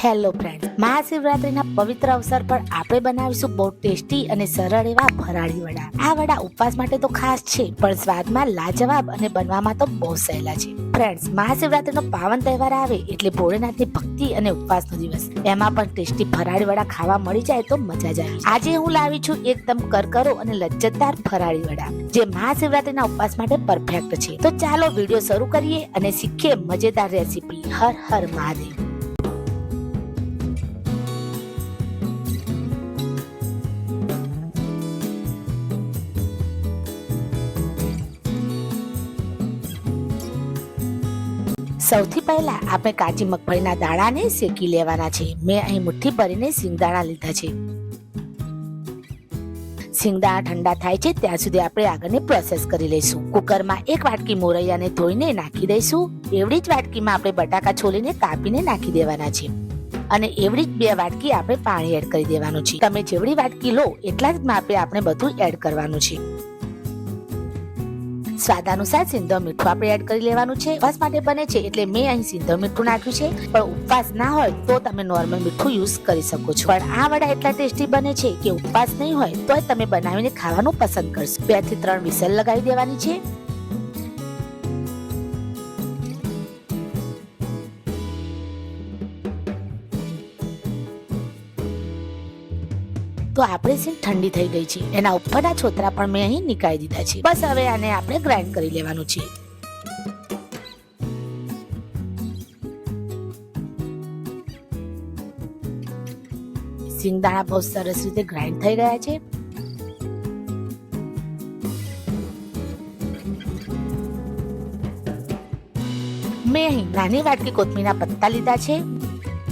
Hello friend મહાશિવરાત્રીના પવિત્ર અવસર પર આપણે બનાવીશું બહુ ટેસ્ટી અને સરળ એવા ભરાળી વડા. આ વડા ઉપવાસ માટે તો ખાસ છે, પણ સ્વાદમાં લાજવાબ અને બનવામાં તો બહુ સહેલા છે. ફ્રેન્ડ્સ મહાશિવરાત્રીનો પાવન તહેવાર આવે એટલે ભોળેનાથની ભક્તિ અને ઉપવાસનો દિવસ. એમાં પણ ટેસ્ટી ફરાળી વડા ખાવા મળી જાય તો મજા જ આવી. આજે હું લાવી છું એકદમ કરકરો અને લજ્જતદાર ફરાળી વડા, જે મહાશિવરાત્રીના ઉપવાસ માટે પરફેક્ટ છે. તો ચાલો વીડિયો શરૂ કરીએ અને શીખીએ મજેદાર રેસીપી. હર હર મહાદેવ. સૌથી પહેલા આપણે કાચી મગફળીના દાણાને શેકી લેવાના છે. મેં અહીં મુઠ્ઠી ભરીને સિંગદાણા લીધા છે. સિંગદાણા ઠંડા થાય છે ત્યાં સુધી આપણે આગળની પ્રોસેસ કરી લઈશું. કુકરમાં એક વાટકી મોરૈયાને ધોઈને નાખી દઈશું. એવડી જ વાટકીમાં આપણે બટાકા છોલીને કાપીને નાખી દેવાના છે. અને એવડી જ બે વાટકી આપણે પાણી એડ કરી દેવાનું છે. તમે જેવડી વાટકી લો, એટલા જ માપે આપણે બધું એડ કરવાનું છે. સ્વાદ અનુસાર સિંધો મીઠું આપણે એડ કરી લેવાનું છે. ઉપવાસ માટે બને છે એટલે મેં અહીં સિંધો મીઠું નાખ્યું છે. પણ ઉપવાસ ના હોય તો તમે નોર્મલ મીઠું યુઝ કરી શકો છો. પણ આ વડા એટલા ટેસ્ટી બને છે કે ઉપવાસ નહીં હોય તોય તમે બનાવીને ખાવાનું પસંદ કરશો. બેથી ત્રણ વિસલ લગાવી દેવાની છે. તો આપણે સીન ઠંડી થઈ ગઈ છે. એના ઉપરના છોતરા પણ મેં અહીં નીકાળી દીધા છે. બસ હવે આને આપણે ગ્રાઇન્ડ કરી લેવાનું છે. સિંગદાણા બહુ સરસ રીતે ગ્રાઇન્ડ થઈ ગયા છે. મેં અહીં નાની વાટકી કોથમીના પત્તા લીધા છે.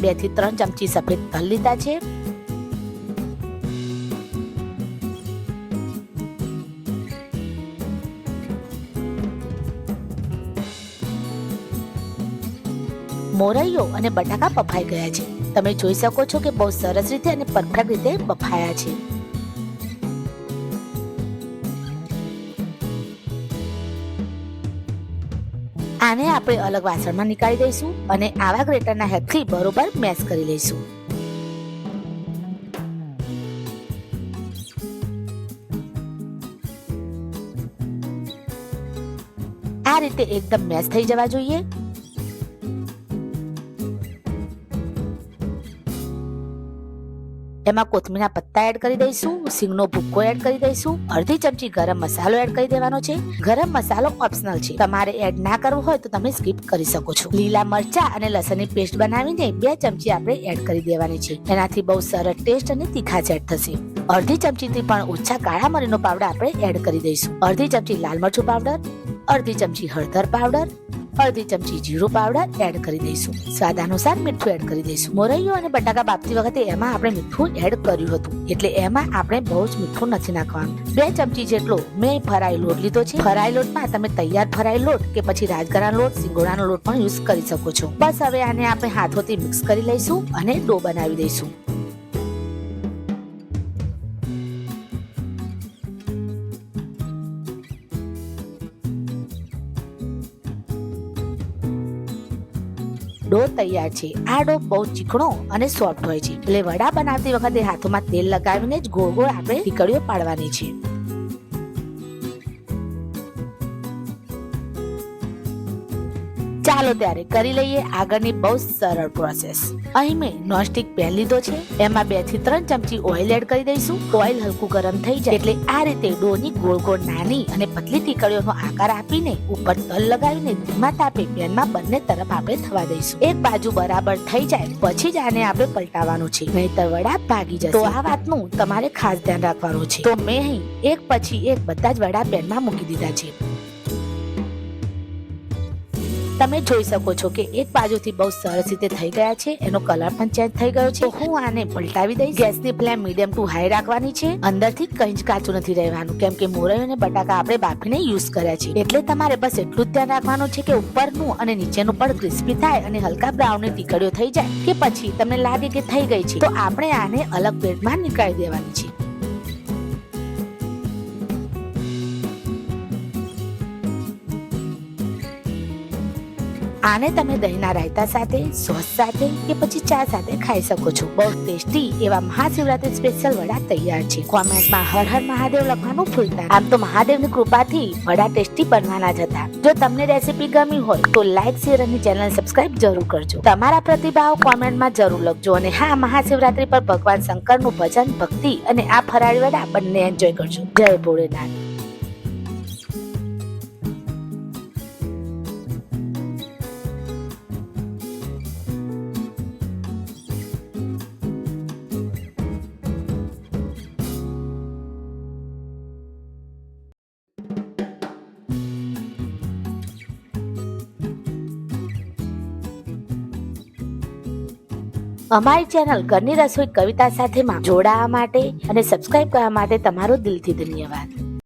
બેથી ત્રણ ચમચી સફેદ તલ લીધા છે. મોરૈયો અને બટાકા બફાઈ ગયા છે. તમે જોઈ શકો છો કે બહુ સરસ રીતે અને પરફેક્ટ રીતે બફાયા છે. આને આપણે અલગ વાસણમાં નીકાળી દઈશું અને આવા ગ્રેટરના હેલ્પથી બરોબર મેશ કરી લઈશું. આ રીતે એકદમ મેશ થઈ જવા જોઈએ. એમાં કોથમીરના પત્તા એડ કરી દઈશું, સિંગનો ભૂક્કો એડ કરી દઈશું, અડધી ચમચી ગરમ મસાલો એડ કરી દેવાનો છે. ગરમ મસાલો ઓપ્શનલ છે. તમારે એડ ના કરવો હોય તો તમે સ્કીપ કરી શકો છો. લીલા મરચા અને લસણની પેસ્ટ બનાવીને બે ચમચી આપણે એડ કરી દેવાની છે. એનાથી બહુ સરસ ટેસ્ટ અને તીખાશ એડ થશે. અડધી ચમચીથી પણ ઓછા કાળા મરીનો પાવડર આપણે એડ કરી દઈશું. અડધી ચમચી લાલ મરચું પાવડર અડધી ચમચી હળદર પાવડર અડધી ચમચી જીરું પાવડર એડ કરી દઈશું. સ્વાદ અનુસાર મીઠું એડ કરી દઈશું. મોરૈયો અને બટાકા બાફતી વખતે એમાં આપણે મીઠું એડ કર્યું હતું. એટલે એમાં આપણે બહુ જ મીઠું નથી નાખવાનું. બે ચમચી જેટલો મેં ફરાઈ લોટ લીધો છે. ફરાઈ લોટમાં તમે તૈયાર ફરાઈ લોટ કે પછી રાજગરા લોટ, સિંગોડાનો લોટ પણ યુઝ કરી શકો છો. બસ હવે આને આપણે હાથોથી મિક્સ કરી લઈશું અને ડો બનાવી દઈશું. ડો તૈયાર છે. આ ડો બહુ ચીકણો અને સોફ્ટ હોય છે. એટલે વડા બનાવતી વખતે હાથોમાં તેલ લગાવીને જ ગોળ ગોળ આપણે ટીકડીઓ પાડવાની છે. ચાલો ત્યારે કરી લઈએ આગળની બહુ સરળ પ્રોસેસ અહીં મેં નોનસ્ટિક પેન લીધો છે. એમાં બેથી ત્રણ ચમચી ઓઇલ એડ કરી દઈશું. ઓઇલ હલકું ગરમ થઈ જાય એટલે આ રીતે ડોની ગોળ ગોળ નાની અને પતલી ટીકડીઓનો આકાર આપીને ઉપર તલ લગાવીને ધીમા તાપે પેનમાં બંને તરફ આપણે થવા દઈશું. એક બાજુ બરાબર થઈ જાય પછી જ આને આપણે પલટાવવાનું છે. નહીતર વડા ભાગી જશે. તો આ વાતનું તમારે ખાસ ધ્યાન રાખવાનું છે. તો મેં અહીં એક પછી એક બધા જ વડા પેનમાં મૂકી દીધા છે. તમે જોઈ શકો છો કે એક બાજુથી બહુ સરસ રીતે થઈ ગયા છે, એનો કલર પણ ચેન્જ થઈ ગયો છે. હું આને પલટાવી દઈશ. ગેસની ફ્લેમ મીડિયમ ટુ હાઈ રાખવાની છે. અંદરથી કંઈ જ કાચું નથી રહેવાનું, કેમ કે મોરૈયો અને બટાકા આપણે બાફીને યુઝ કર્યા છે. એટલે તમારે બસ એટલું જ ધ્યાન રાખવાનું છે કે ઉપરનું અને નીચેનું પણ ક્રિસ્પી થાય અને હલકા બ્રાઉનની ટીકડીઓ થઈ જાય, કે પછી તમને લાગે કે થઈ ગઈ છે. તો આપણે આને અલગ પ્લેટમાં નીકાળી દેવાની છે. આને તમે દહીંના રાયતા સાથે, સોસ સાથે કે પછી ચા સાથે ખાઈ શકો છો. બહુ ટેસ્ટી એવા મહાશિવરાત્રી સ્પેશિયલ વડા તૈયાર છે. કોમેન્ટમાં હર હર મહાદેવ લખવાનું ભૂલતા આમ તો મહાદેવની કૃપાથી વડા ટેસ્ટી બનવાના જ હતા. જો તમને રેસીપી ગમી હોય, તો લાઈક શેર અને ચેનલ સબસ્ક્રાઇબ જરૂર કરજો. તમારા પ્રતિભાવ કોમેન્ટમાં જરૂર લખજો અને હા, મહાશિવરાત્રી પર ભગવાન શંકરનું ભજન, ભક્તિ અને આ ફરાળી વડા બંને એન્જોય કરજો. જય ભોળેનાથ. અમારી ચેનલ ઘરની રસોઈ કવિતા સાથેમાં જોડાવા માટે અને સબસ્ક્રાઇબ કરવા માટે તમારો દિલથી ધન્યવાદ.